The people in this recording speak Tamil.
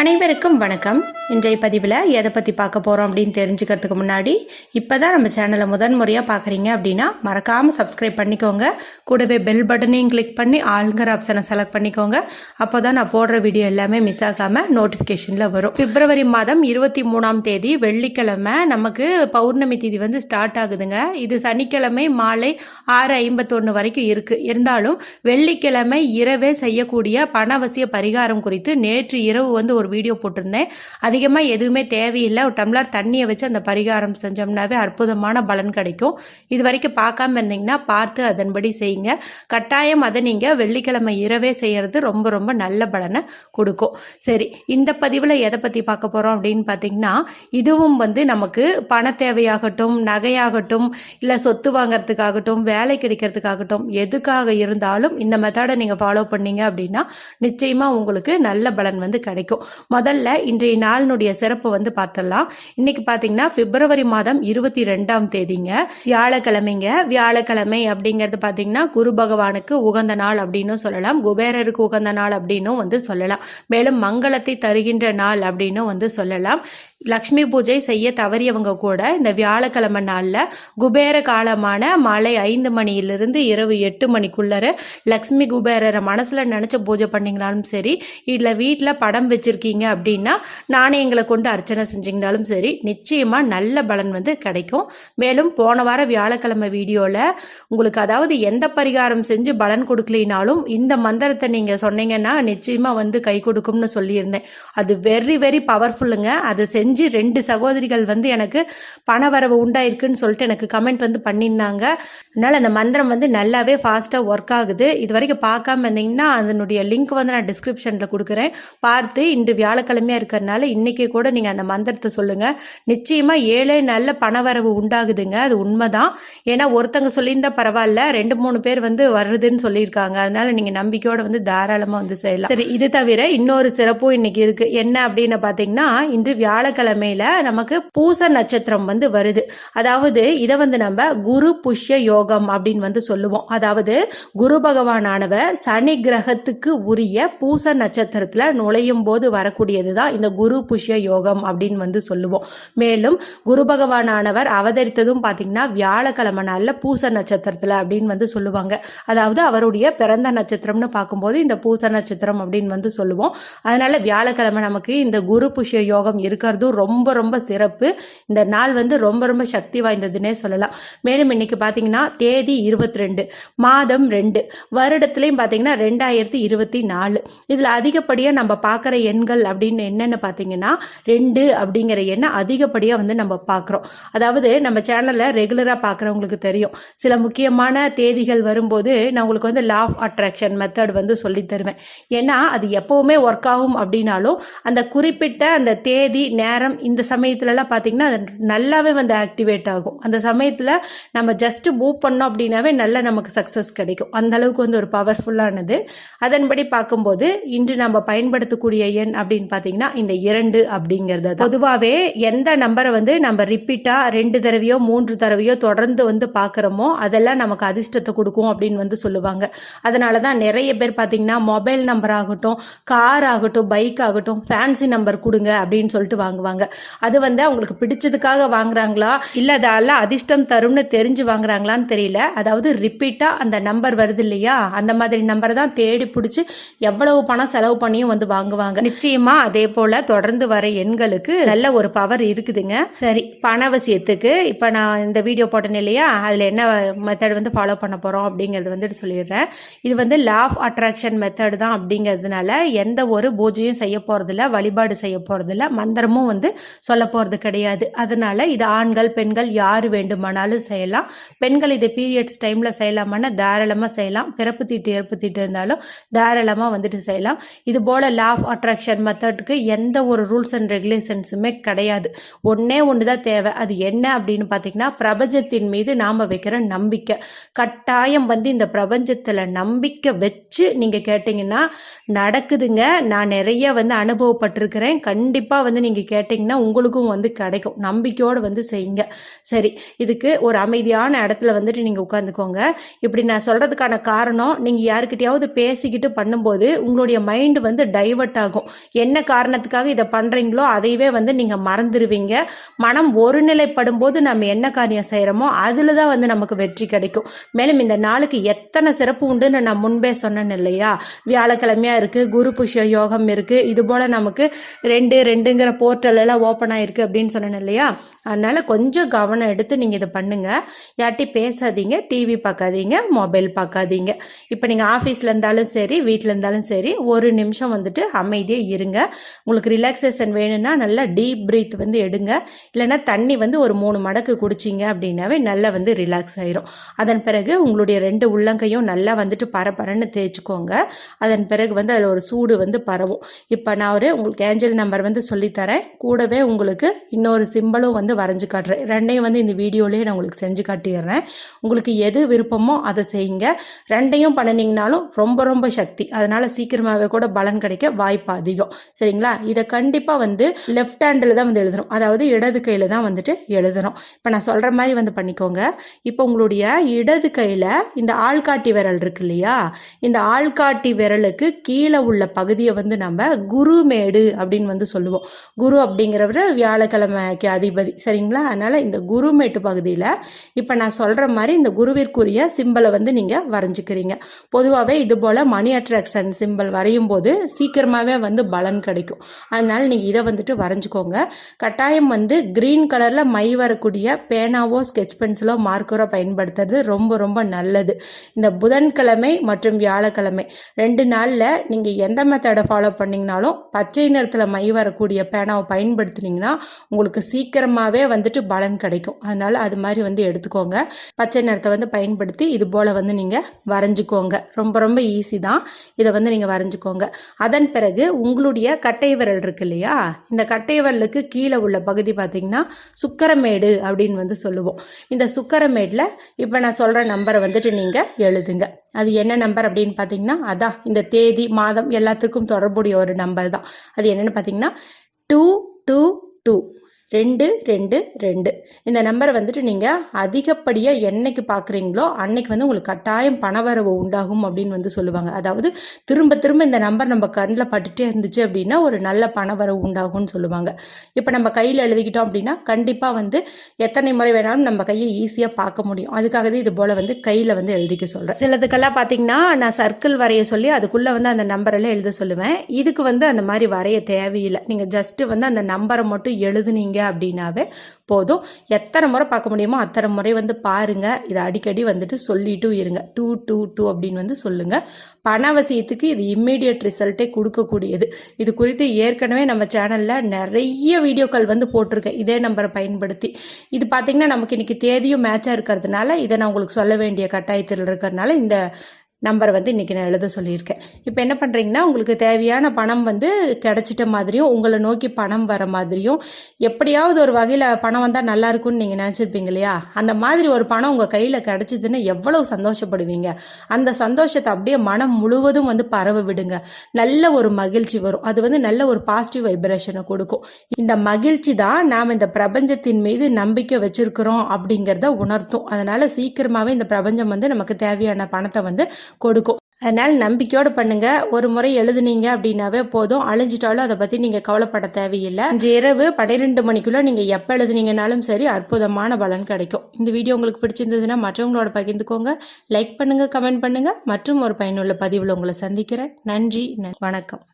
அனைவருக்கும் வணக்கம். இன்றைய பதிவில் எதை பற்றி பார்க்க போகிறோம் அப்படின்னு தெரிஞ்சுக்கிறதுக்கு முன்னாடி இப்போ தான் நம்ம சேனலை முதன் முறையாக பார்க்குறீங்க அப்படின்னா மறக்காமல் சப்ஸ்கிரைப் பண்ணிக்கோங்க. கூடவே பெல் பட்டனையும் கிளிக் பண்ணி ஆளுங்கிற ஆப்ஷனை செலக்ட் பண்ணிக்கோங்க. அப்போ தான் நான் போடுற வீடியோ எல்லாமே மிஸ் ஆகாமல் நோட்டிஃபிகேஷனில் வரும். பிப்ரவரி மாதம் இருபத்தி மூணாம் தேதி வெள்ளிக்கிழமை நமக்கு பௌர்ணமி தேதி வந்து ஸ்டார்ட் ஆகுதுங்க. இது சனிக்கிழமை மாலை ஆறு ஐம்பத்தொன்று வரைக்கும் இருக்குது இருந்தாலும் வெள்ளிக்கிழமை இரவே செய்யக்கூடிய பணவசிய பரிகாரம் குறித்து நேற்று இரவு வந்து ஒரு வீடியோ போட்டிருந்தேன். அதிகமாக எதுவுமே தேவையில்லை. ஒரு டம்ளர் தண்ணியை வச்சு அந்த பரிகாரம் செஞ்சோம்னாவே அற்புதமான பலன் கிடைக்கும். இது வரைக்கும் பார்க்காம இருந்தீங்கன்னா பார்த்து அதன்படி செய்யுங்க. கட்டாயம் அதை நீங்கள் வெள்ளிக்கிழமை இரவே செய்கிறது ரொம்ப ரொம்ப நல்ல பலனை கொடுக்கும். சரி இந்த பதிவில் எதை பற்றி பார்க்க போகிறோம் அப்படின்னு பார்த்தீங்கன்னா இதுவும் வந்து நமக்கு பண தேவையாகட்டும் நகையாகட்டும் இல்லை சொத்து வாங்கிறதுக்காகட்டும் வேலை கிடைக்கிறதுக்காகட்டும் எதுக்காக இருந்தாலும் இந்த மெத்தடை நீங்கள் ஃபாலோ பண்ணீங்க அப்படின்னா நிச்சயமாக உங்களுக்கு நல்ல பலன் வந்து கிடைக்கும். முதல்ல இன்றைய நாளினுடைய சிறப்பு வந்து பார்த்துடலாம். இன்னைக்கு பார்த்தீங்கன்னா பிப்ரவரி மாதம் இருபத்தி ரெண்டாம் தேதிங்க. வியாழக்கிழமைங்க. வியாழக்கிழமை அப்படிங்கிறது பார்த்தீங்கன்னா குரு பகவானுக்கு உகந்த நாள் அப்படின்னு சொல்லலாம். குபேரருக்கு உகந்த நாள் அப்படின்னும் வந்து சொல்லலாம். மேலும் மங்களத்தை தருகின்ற நாள் அப்படின்னும் வந்து சொல்லலாம். லக்ஷ்மி பூஜை செய்ய தவறியவங்க கூட இந்த வியாழக்கிழமை நாளில் குபேர காலமான மாலை ஐந்து மணியிலிருந்து இரவு எட்டு மணிக்குள்ளே லக்ஷ்மி குபேரரை மனசில் நினச்ச பூஜை பண்ணிங்கனாலும் சரி இல்லை வீட்டில் படம் வச்சுருக்கீங்க அப்படின்னா நாணயங்களை கொண்டு அர்ச்சனை செஞ்சிங்கனாலும் சரி நிச்சயமாக நல்ல பலன் வந்து கிடைக்கும். மேலும் போன வார வியாழக்கிழமை வீடியோவில் உங்களுக்கு அதாவது எந்த பரிகாரம் செஞ்சு பலன் கொடுக்கலினாலும் இந்த மந்திரத்தை நீங்கள் சொன்னீங்கன்னா நிச்சயமாக வந்து கை கொடுக்கும்னு சொல்லியிருந்தேன். அது வெரி வெரி பவர்ஃபுல்லுங்க அதை செஞ்சு ரெண்டு சகோதரிகள் வந்து எனக்கு பணவரவு உண்டாயிருக்குன்னு சொல்லிட்டு எனக்கு கமெண்ட் வந்து பண்ணியிருந்தாங்க. அதனால் அந்த மந்திரம் வந்து நல்லாவே ஃபாஸ்ட்டாக ஒர்க் ஆகுது. இது வரைக்கும் பார்க்காம இருந்தீங்கன்னா அதனுடைய லிங்க் வந்து நான் டிஸ்கிரிப்ஷனில் கொடுக்குறேன். பார்த்து இன்று வியாழக்கிழமையாக இருக்கிறனால இன்றைக்கி கூட நீங்கள் அந்த மந்திரத்தை சொல்லுங்கள் நிச்சயமாக ஏழே நல்ல பணவரவு உண்டாகுதுங்க. அது உண்மைதான். ஏன்னா ஒருத்தங்க சொல்லியிருந்தால் பரவாயில்ல ரெண்டு மூணு பேர் வந்து வருதுன்னு சொல்லியிருக்காங்க. அதனால் நீங்கள் நம்பிக்கையோடு வந்து தாராளமாக வந்து செய்யலாம். சரி இது தவிர இன்னொரு சிறப்பும் இன்றைக்கி இருக்குது என்ன அப்படின்னு பார்த்தீங்கன்னா இன்று வியாழக்கிழமை வியாழக்கிழமையில நமக்கு பூச நட்சத்திரம் வந்து வருது. அதாவது இதை வந்து நம்ம குரு புஷ்ய யோகம் அப்படின்னு வந்து சொல்லுவோம். அதாவது குரு பகவானானவர் சனி கிரகத்துக்கு உரிய பூச நட்சத்திரத்தில் நுழையும் போது வரக்கூடியது தான் இந்த குரு புஷ்ய யோகம் அப்படின்னு வந்து சொல்லுவோம். மேலும் குரு பகவானானவர் அவதரித்ததும் பார்த்தீங்கன்னா வியாழக்கிழமை நாளில் பூச நட்சத்திரத்தில் அப்படின்னு வந்து சொல்லுவாங்க. அதாவது அவருடைய பிறந்த நட்சத்திரம்னு பார்க்கும்போது இந்த பூச நட்சத்திரம் அப்படின்னு வந்து சொல்லுவோம். அதனால வியாழக்கிழமை நமக்கு இந்த குரு புஷ்ய யோகம் இருக்கிறதும் ரொம்ப ரொம்ப சிறப்பு. இந்த நாள் வந்து ரொம்ப ரொம்ப சக்தி வாய்ந்ததுன்னே சொல்லலாம். மேலும் இன்னைக்கு பார்த்தீங்கன்னா தேதி இருபத்தி ரெண்டு மாதம் ரெண்டு வருடத்துலையும் பார்த்தீங்கன்னா ரெண்டாயிரத்தி இருபத்தி நாலு. இதில் அதிகப்படியாக நம்ம பார்க்குற எண்கள் அப்படின்னு என்னென்னு பார்த்தீங்கன்னா ரெண்டு அப்படிங்கிற எண்ணை அதிகப்படியாக வந்து நம்ம பார்க்குறோம் அதாவது நம்ம சேனலில் ரெகுலராக பார்க்குறவங்களுக்கு தெரியும். சில முக்கியமான தேதிகள் வரும்போது நான் உங்களுக்கு வந்து லா ஆஃப் அட்ராக்ஷன் மெத்தட் வந்து சொல்லி தருவேன். ஏன்னா அது எப்போவுமே ஒர்க் ஆகும் அப்படின்னாலும் அந்த குறிப்பிட்ட அந்த தேதி நேரம் இந்த சமயத்துலலாம் பார்த்தீங்கன்னா அது நல்லாவே வந்து ஆக்டிவேட் ஆகும். அந்த சமயத்தில் நம்ம ஜஸ்ட்டு மூவ் பண்ணோம் அப்படின்னாவே நல்ல நமக்கு சக்ஸஸ் கிடைக்கும். அந்த அளவுக்கு வந்து ஒரு பவர்ஃபுல்லானது அதன்படி பார்க்கும்போது இன்று நம்ம பயன்படுத்தக்கூடிய எண் அப்படின்னு பார்த்தீங்கன்னா இந்த இரண்டு அப்படிங்கிறது பொதுவாகவே எந்த நம்பரை வந்து நம்ம ரிப்பீட்டாக ரெண்டு தடவையோ மூன்று தடவையோ தொடர்ந்து வந்து பார்க்குறோமோ அதெல்லாம் நமக்கு அதிர்ஷ்டத்தை கொடுக்கும் அப்படின்னு வந்து சொல்லுவாங்க. அதனால தான் நிறைய பேர் பார்த்தீங்கன்னா மொபைல் நம்பர் ஆகட்டும் கார் ஆகட்டும் பைக் ஆகட்டும் ஃபேன்சி நம்பர் கொடுங்க அப்படின்னு சொல்லிட்டு வாங்குவாங்க. அது வந்து அவங்களுக்கு பிடிச்சதுக்காக வாங்குறாங்களா? இல்லை அதால அதிர்ஷ்டம் தரும்னு தெரிஞ்சு வாங்குறாங்களான்னு தெரியல. அதாவது ரிப்பீட்டாக அந்த நம்பர் வருது இல்லையா? அந்த மாதிரி நம்பரை தான் தேடி பிடிச்சி எவ்வளவு பணம் செலவு பண்ணியும் வந்து வாங்குவாங்க. நிச்சயமா அதே போல் தொடர்ந்து வர எண்களுக்கு நல்ல ஒரு பவர் இருக்குதுங்க. சரி பணவசியத்துக்கு இப்போ நான் இந்த வீடியோ போட்டேன் இல்லையா? அதில் என்ன மெத்தட் வந்து ஃபாலோ பண்ண போகிறோம் அப்படிங்கிறது வந்துட்டு சொல்லிடுறேன். இது வந்து லா ஆஃப் அட்ராக்ஷன் மெத்தட் தான் அப்படிங்கிறதுனால எந்த ஒரு பூஜையும் செய்ய போகிறதில்ல வழிபாடு செய்ய போகிறதில்ல மந்திரமும் வந்து சொல்ல போகிறது கிடையாது. அதனால் இது ஆண்கள் பெண்கள் யார் வேண்டுமானாலும் செய்யலாம். பெண்கள் இதை பீரியட்ஸ் டைமில் செய்யலாமான்னா தாராளமாக செய்யலாம். பிறப்பு தீட்டு இறப்பு தீட்டு இருந்தாலும் தாராளமாக வந்துட்டு செய்யலாம். இது போல் லா ஆஃப் அட்ராக்ஷன் மெத்தடுக்கு எந்த ஒரு ரூல்ஸ் அண்ட் ரெகுலேஷன்ஸுமே கிடையாது. ஒன்றே ஒன்று தான் தேவை. அது என்ன அப்படின்னு பார்த்தீங்கன்னா பிரபஞ்சத்தின் மீது நாம் வைக்கிற நம்பிக்கை. கட்டாயம் வந்து இந்த பிரபஞ்சத்தில் நம்பிக்கை வச்சு நீங்கள் கேட்டிங்கன்னா நடக்குதுங்க. நான் நிறைய வந்து அனுபவப்பட்டிருக்கிறேன். கண்டிப்பாக வந்து நீங்கள் கே கேட்டிங்கன்னா உங்களுக்கும் வந்து கிடைக்கும். நம்பிக்கையோடு வந்து செய்யுங்க. சரி இதுக்கு ஒரு அமைதியான இடத்துல வந்துட்டு நீங்கள் உட்காந்துக்கோங்க. இப்படி நான் சொல்கிறதுக்கான காரணம் நீங்கள் யாருக்கிட்டையாவது பேசிக்கிட்டு பண்ணும்போது உங்களுடைய மைண்டு வந்து டைவர்ட் ஆகும். என்ன காரணத்துக்காக இதை பண்ணுறீங்களோ அதையவே வந்து நீங்கள் மறந்துடுவீங்க மனம் ஒருநிலைப்படும் போது நம்ம என்ன காரியம் செய்கிறோமோ அதில் தான் வந்து நமக்கு வெற்றி கிடைக்கும். மேலும் இந்த நாளுக்கு எத்தனை சிறப்பு உண்டுன்னு நான் முன்பே சொன்னேன் இல்லையா? வியாழக்கிழமையாக இருக்குது குரு புஷ்ய யோகம் இருக்குது இது போல் நமக்கு ரெண்டு ரெண்டுங்கிற போர்ட்டல் எல்லாம் ஓப்பன் ஆகிருக்கு அப்படின்னு சொன்னேன் இல்லையா? அதனால் கொஞ்சம் கவனம் எடுத்து நீங்கள் இதை பண்ணுங்கள் யார்ட்டையும் பேசாதீங்க. டிவி பார்க்காதீங்க. மொபைல் பார்க்காதீங்க. இப்போ நீங்கள் ஆஃபீஸில் இருந்தாலும் சரி வீட்டில் இருந்தாலும் சரி ஒரு நிமிஷம் வந்துட்டு அமைதியாக இருங்க. உங்களுக்கு ரிலாக்ஸேஷன் வேணும்னா நல்லா டீப் பிரீத் வந்து எடுங்க. இல்லைன்னா தண்ணி வந்து ஒரு மூணு மடக்கு குடிச்சிங்க அப்படின்னாவே நல்லா வந்து ரிலாக்ஸ் ஆயிரும். அதன் பிறகு உங்களுடைய ரெண்டு உள்ளங்கையும் நல்லா வந்துட்டு பரபரன்னு தேய்ச்சிக்கோங்க. அதன் பிறகு வந்து அதில் ஒரு சூடு வந்து பரவும். இப்போ நான் ஒரு உங்களுக்கு ஏஞ்சல் நம்பர் வந்து சொல்லித்தரேன். கூடவே உங்களுக்கு இன்னொரு சிம்பிளும் வந்து வரைஞ்சு காட்டுறேன். ரெண்டையும் வந்து இந்த வீடியோலேயே நான் உங்களுக்கு செஞ்சு காட்டிடுறேன். உங்களுக்கு எது விருப்பமோ அதை செய்யுங்க. ரெண்டையும் பண்ணினீங்கனாலும் ரொம்ப ரொம்ப சக்தி. அதனால் சீக்கிரமாகவே கூட பலன் கிடைக்க வாய்ப்பு அதிகம். சரிங்களா? இதை கண்டிப்பாக வந்து லெஃப்ட் ஹேண்டில் தான் வந்து எழுதணும். அதாவது இடது கையில் தான் வந்துட்டு எழுதணும். இப்போ நான் சொல்கிற மாதிரி வந்து பண்ணிக்கோங்க. இப்போ உங்களுடைய இடது கையில் இந்த ஆள்காட்டி விரல் இருக்கு இல்லையா? இந்த ஆள்காட்டி விரலுக்கு கீழே உள்ள பகுதியை வந்து நம்ம குருமேடு அப்படின்னு வந்து சொல்லுவோம். குரு அப்படிங்கிறவர் வியாழக்கிழமைக்கு அதிபதி. சரிங்களா? அதனால் இந்த குருமேட்டு பகுதியில் இப்போ நான் சொல்கிற மாதிரி இந்த குருவிற்குரிய சிம்பிளை வந்து நீங்கள் வரைஞ்சிக்கிறீங்க. பொதுவாகவே இது போல் மணி அட்ராக்ஷன் சிம்பிள் வரையும் போது சீக்கிரமாகவே வந்து பலன் கிடைக்கும். அதனால் நீங்கள் இதை வந்துட்டு வரைஞ்சிக்கோங்க. கட்டாயம் வந்து க்ரீன் கலரில் மை வரக்கூடிய பேனாவோ ஸ்கெச் பென்சிலோ மார்க்கரோ பயன்படுத்துறது ரொம்ப ரொம்ப நல்லது. இந்த புதன்கிழமை மற்றும் வியாழக்கிழமை ரெண்டு நாளில் நீங்கள் எந்த மெத்தடை ஃபாலோ பண்ணிங்கனாலும் பச்சை நிறத்தில் மை வரக்கூடிய பேனாவை பயன்படுத்துனீங்கன்னா உங்களுக்கு சீக்கிரமாகவே வந்துட்டு பலன் கிடைக்கும். அதனால் அது மாதிரி வந்து எடுத்துக்கோங்க. பச்சை நிறத்தை வந்து பயன்படுத்தி இது போல் வந்து நீங்கள் வரைஞ்சிக்கோங்க. ரொம்ப ரொம்ப ஈஸி தான். இதை வந்து நீங்கள் வரைஞ்சிக்கோங்க. அதன் பிறகு உங்களுடைய கட்டை விரல் இருக்கு இல்லையா? இந்த கட்டை விரலுக்கு கீழே உள்ள பகுதி பார்த்திங்கன்னா சுக்கரமேடு அப்படின்னு வந்து சொல்லுவோம். இந்த சுக்கரமேடில் இப்போ நான் சொல்கிற நம்பரை வந்துட்டு நீங்கள் எழுதுங்க. அது என்ன நம்பர் அப்படின்னு பார்த்தீங்கன்னா அதான் இந்த தேதி மாதம் எல்லாத்துக்கும் தொடர்புடைய ஒரு நம்பர் தான். அது என்னென்னு பார்த்தீங்கன்னா டூ டூ டூ ரெண்டு ரெண்டு ரெண்டு. இந்த நம்பரை வந்துட்டு நீங்கள் அதிகப்படியாக என்னைக்கு பார்க்குறீங்களோ அன்னைக்கு வந்து உங்களுக்கு கட்டாயம் பணவரவு உண்டாகும் அப்படின்னு வந்து சொல்லுவாங்க. அதாவது திரும்ப திரும்ப இந்த நம்பர் நம்ம கண்ணில் பட்டுட்டே இருந்துச்சு அப்படின்னா ஒரு நல்ல பணவரவு உண்டாகும்னு சொல்லுவாங்க. இப்போ நம்ம கையில் எழுதிக்கிட்டோம் அப்படின்னா கண்டிப்பாக வந்து எத்தனை முறை வேணாலும் நம்ம கையை ஈஸியாக பார்க்க முடியும். அதுக்காக தான் இது போல் வந்து கையில் வந்து எழுதிக்க சொல்கிறேன் சிலதுக்கெல்லாம் பார்த்தீங்கன்னா நான் சர்க்கிள் வரைய சொல்லி அதுக்குள்ளே வந்து அந்த நம்பரெல்லாம் எழுத சொல்லுவேன். இதுக்கு வந்து அந்த மாதிரி வரைய தேவையில்லை. நீங்கள் ஜஸ்ட்டு வந்து அந்த நம்பரை மட்டும் எழுதுனீங்க அப்படின்னாவே போதும். எத்தனை முறை பார்க்க முடியுமோ அத்தனை முறை வந்து பாருங்கள் இதை அடிக்கடி வந்துட்டு சொல்லிட்டும் இருங்க. டூ டூ டூ அப்படின்னு வந்து சொல்லுங்கள் பணவசியத்துக்கு இது இம்மீடியட் ரிசல்ட்டே கொடுக்கக்கூடியது. இது குறித்து ஏற்கனவே நம்ம சேனலில் நிறைய வீடியோக்கள் வந்து போட்டிருக்கேன். இதே நம்பரை பயன்படுத்தி. இது பார்த்திங்கன்னா நமக்கு இன்றைக்கி தேதியும் மேட்சாக இருக்கிறதுனால இதை நான் உங்களுக்கு சொல்ல வேண்டிய கட்டாயத்தில் இருக்கிறதுனால இந்த நம்பர் வந்து இன்றைக்கி நான் எழுத சொல்லியிருக்கேன். இப்போ என்ன பண்ணுறீங்கன்னா உங்களுக்கு தேவையான பணம் வந்து கிடச்சிட்ட மாதிரியும் உங்களை நோக்கி பணம் வர மாதிரியும் எப்படியாவது ஒரு வகையில் பணம் வந்தால் நல்லா இருக்கும்னு நீங்கள் நினச்சிருப்பீங்க இல்லையா? அந்த மாதிரி ஒரு பணம் உங்கள் கையில் கிடச்சிதுன்னு எவ்வளோ சந்தோஷப்படுவீங்க? அந்த சந்தோஷத்தை அப்படியே மனம் முழுவதும் வந்து பரவ விடுங்க. நல்ல ஒரு மகிழ்ச்சி வரும். அது வந்து நல்ல ஒரு பாசிட்டிவ் வைப்ரேஷனை கொடுக்கும். இந்த மகிழ்ச்சி தான் நாம் இந்த பிரபஞ்சத்தின் மீது நம்பிக்கை வச்சுருக்கிறோம் அப்படிங்கிறத உணர்த்தும். அதனால் சீக்கிரமாகவே இந்த பிரபஞ்சம் வந்து நமக்கு தேவையான பணத்தை வந்து கொடுக்கும். அதனால் நம்பிக்கையோடு பண்ணுங்கள் ஒரு முறை எழுதுனீங்க அப்படின்னாவே போதும். அழிஞ்சிட்டாலும் அதை பற்றி நீங்கள் கவலைப்பட தேவையில்லை. இன்று இரவு பன்னிரெண்டு மணிக்குள்ளே நீங்கள் எப்போ எழுதுனீங்கனாலும் சரி அற்புதமான பலன் கிடைக்கும். இந்த வீடியோ உங்களுக்கு பிடிச்சிருந்ததுன்னா மற்றவங்களோட பகிர்ந்துக்கோங்க. லைக் பண்ணுங்கள் கமெண்ட் பண்ணுங்கள் மற்றும் ஒரு பயனுள்ள பதிவில் உங்களை சந்திக்கிறேன். நன்றி. வணக்கம்.